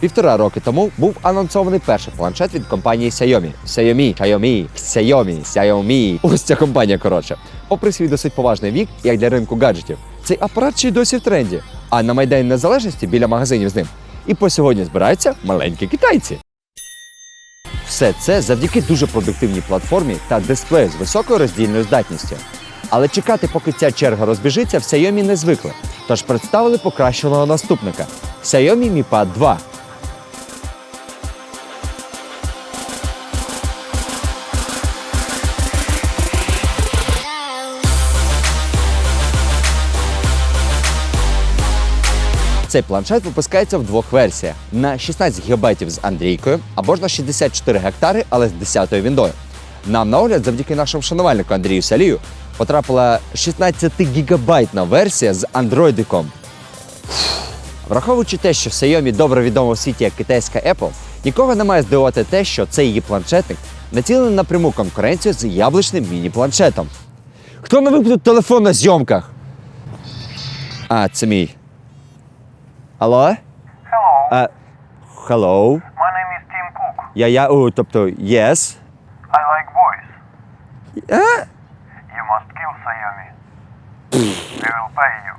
Півтора роки тому був анонсований перший планшет від компанії Xiaomi. Xiaomi, Xiaomi, Xiaomi, Xiaomi. Ось ця компанія коротше. Попри свій досить поважний вік, як для ринку гаджетів, цей апарат ще й досі в тренді. А на Майдані Незалежності біля магазинів з ним і по сьогодні збираються маленькі китайці. Все це завдяки дуже продуктивній платформі та дисплею з високою роздільною здатністю. Але чекати, поки ця черга розбіжиться, в Xiaomi не звикли. Тож представили покращеного наступника Xiaomi Mi Pad 2. Цей планшет випускається в двох версіях: на 16 ГБ з Андрійкою або ж на 64 гектари, але з 10-ю віндою. Нам на огляд, завдяки нашому шанувальнику Андрію Салію, потрапила 16 гігабайтна версія з андроїдиком. Враховуючи те, що в Xiaomi добре відома в світі як китайська Apple, нікого не має здивувати те, що цей її планшетник націлений на пряму конкуренцію з яблучним міні-планшетом. Хто не вимкнув телефон на зйомках? А, це мій. Алло? Hello, А, hello? my name is Tim Cook. Я, я, о, тобто, yes? I like boys. You must kill Xiaomi. We will pay you.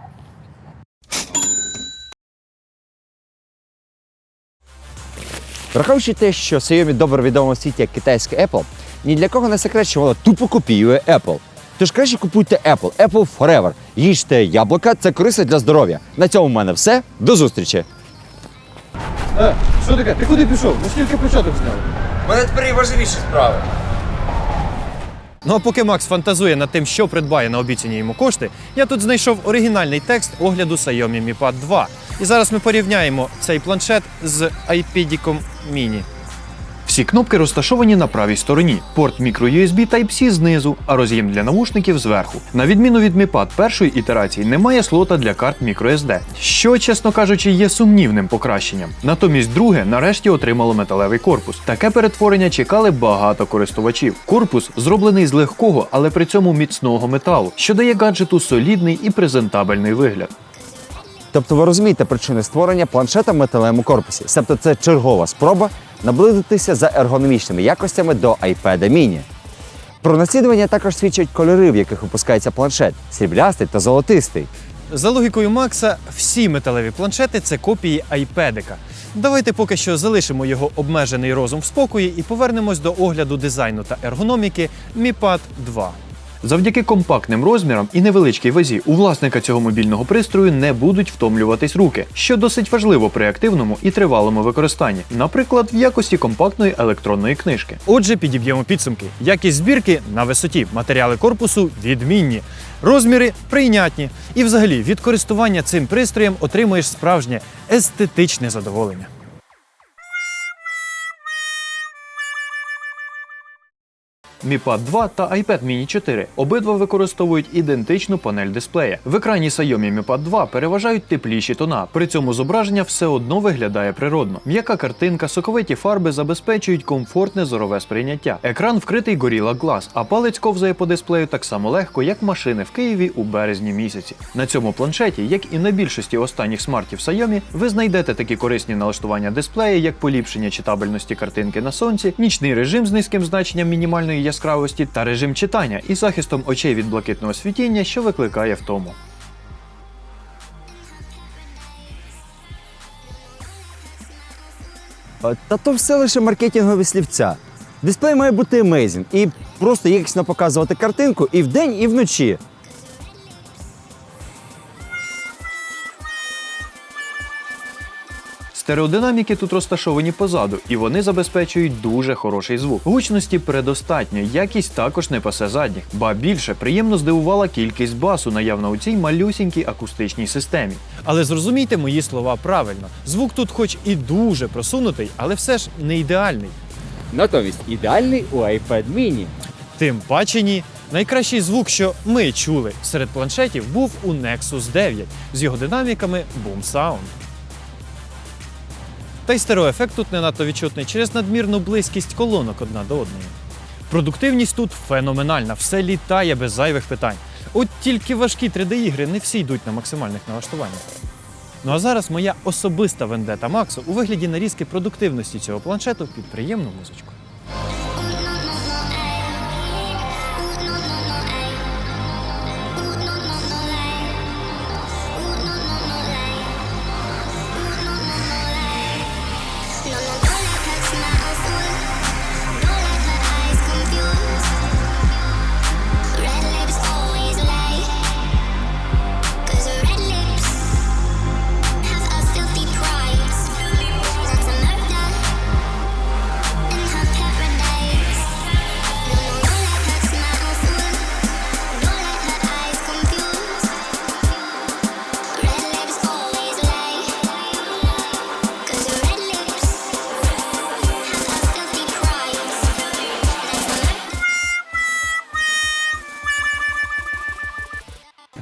Враховуючи те, що Xiaomi добре відомо в світі як китайська Apple, ні для кого не секрет, що вона тупо копіює Apple. Тож краще купуйте Apple, Apple Forever. Їжте яблука, це корисно для здоров'я. На цьому в мене все. До зустрічі! Е, що таке? Ти куди пішов? Ж початок зняли. У мене тепер є важливіші справи. Ну а поки Макс фантазує над тим, що придбає на обіцяні йому кошти, я тут знайшов оригінальний текст огляду Xiaomi Mi Pad 2. І зараз ми порівняємо цей планшет з iPad Mini. Всі кнопки розташовані на правій стороні. Порт microUSB Type-C знизу, а роз'єм для навушників зверху. На відміну від Mi Pad першої ітерації немає слота для карт microSD, що, чесно кажучи, є сумнівним покращенням. Натомість друге нарешті отримало металевий корпус. Таке перетворення чекали багато користувачів. Корпус зроблений з легкого, але при цьому міцного металу, що дає гаджету солідний і презентабельний вигляд. Тобто ви розумієте причини створення планшета в металевому корпусі. Себто це чергова спроба наблизитися за ергономічними якостями до iPad mini. Про наслідування також свідчать кольори, в яких випускається планшет сріблястий та золотистий. За логікою Макса, всі металеві планшети це копії айпедика. Давайте поки що залишимо його обмежений розум в спокої і повернемось до огляду дизайну та ергономіки Mi Pad 2. Завдяки компактним розмірам і невеличкій вазі у власника цього мобільного пристрою не будуть втомлюватись руки, що досить важливо при активному і тривалому використанні, наприклад, в якості компактної електронної книжки. Отже, підіб'ємо підсумки. Якість збірки на висоті, матеріали корпусу відмінні, розміри прийнятні. І взагалі від користування цим пристроєм отримуєш справжнє естетичне задоволення. Mi Pad 2 та iPad Mini 4 обидва використовують ідентичну панель дисплея. В екрані Xiaomi Mi Pad 2 переважають тепліші тона, при цьому зображення все одно виглядає природно. М'яка картинка, соковиті фарби забезпечують комфортне зорове сприйняття. Екран вкритий Gorilla Glass, а палець ковзає по дисплею так само легко, як машини в Києві у березні місяці. На цьому планшеті, як і на більшості останніх смартів Xiaomi, ви знайдете такі корисні налаштування дисплея, як поліпшення читабельності картинки на сонці, нічний режим з низьким значенням мінімальної яскравості та режим читання із захистом очей від блакитного світіння, що викликає втому. Е, Та то все лише маркетингові слівця. Дисплей має бути amazing і просто якісно показувати картинку і вдень, і вночі. Стереодинаміки тут розташовані позаду, і вони забезпечують дуже хороший звук. Гучності предостатньо, якість також не пасе задніх. Ба більше приємно здивувала кількість басу, наявна у цій малюсінькій акустичній системі. Але зрозумійте мої слова правильно. Звук тут, хоч і дуже просунутий, але все ж не ідеальний. Натомість ідеальний у iPad mini. Тим паче ні. Найкращий звук, що ми чули серед планшетів, був у Nexus 9 з його динаміками Boom Sound. Та й стереоефект тут не надто відчутний через надмірну близькість колонок одна до одної. Продуктивність тут феноменальна, все літає без зайвих питань. От тільки важкі 3D-ігри не всі йдуть на максимальних налаштуваннях. Ну а зараз моя особиста вендета Максу у вигляді нарізки продуктивності цього планшету під приємну музичку.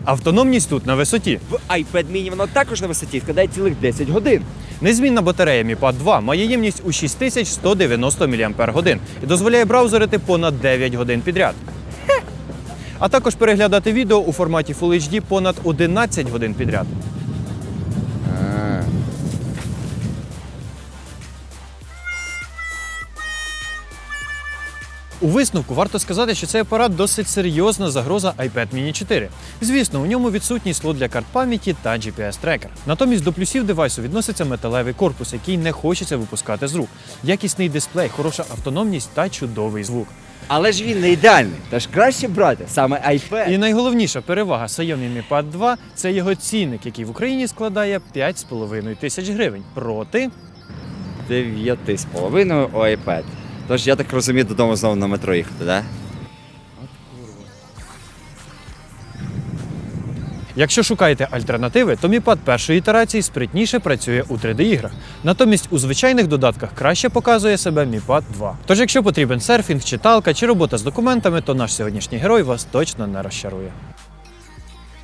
Автономність тут на висоті. В iPad mini воно також на висоті складає цілих 10 годин. Незмінна батарея Mi Pad 2 має ємність у 6190 мАч і дозволяє браузерити понад 9 годин підряд. А також переглядати відео у форматі Full HD понад 11 годин підряд. У висновку варто сказати, що цей апарат досить серйозна загроза iPad mini 4. Звісно, у ньому відсутній слот для карт пам'яті та GPS-трекер. Натомість до плюсів девайсу відноситься металевий корпус, який не хочеться випускати з рук, якісний дисплей, хороша автономність та чудовий звук. Але ж він не ідеальний, тож краще брати саме iPad. І найголовніша перевага Xiaomi Mi Pad 2 – це його цінник, який в Україні складає 5,5 тисяч гривень проти 9 з половиною у iPad. Тож я так розумію, додому знову на метро їхати, да? Якщо шукаєте альтернативи, то Pad першої ітерації спритніше працює у 3D-іграх. Натомість у звичайних додатках краще показує себе Pad 2. Тож, якщо потрібен серфінг, читалка чи робота з документами, то наш сьогоднішній герой вас точно не розчарує.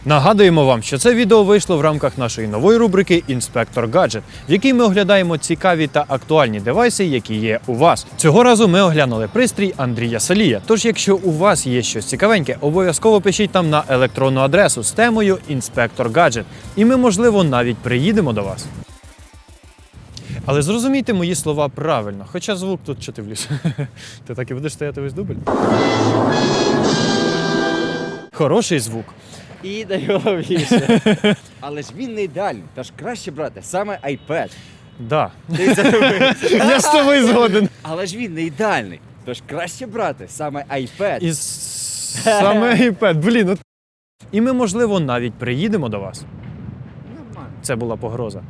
Нагадуємо вам, що це відео вийшло в рамках нашої нової рубрики Інспектор Гаджет, в якій ми оглядаємо цікаві та актуальні девайси, які є у вас. Цього разу ми оглянули пристрій Андрія Салія. Тож, якщо у вас є щось цікавеньке, обов'язково пишіть там на електронну адресу з темою Інспектор Гаджет, і ми, можливо, навіть приїдемо до вас. Але зрозумійте мої слова правильно, хоча звук тут чи ти вліз. Ти так і будеш стояти весь дубль? Хороший звук. І найголовніше. Але ж він не ідеальний, тож краще брати саме iPad. Да. Ти задумаєшся. Я з тобою згоден. Але ж він не ідеальний, тож краще брати саме iPad. І саме iPad, блін. от- І ми, можливо, навіть приїдемо до вас. Це була погроза.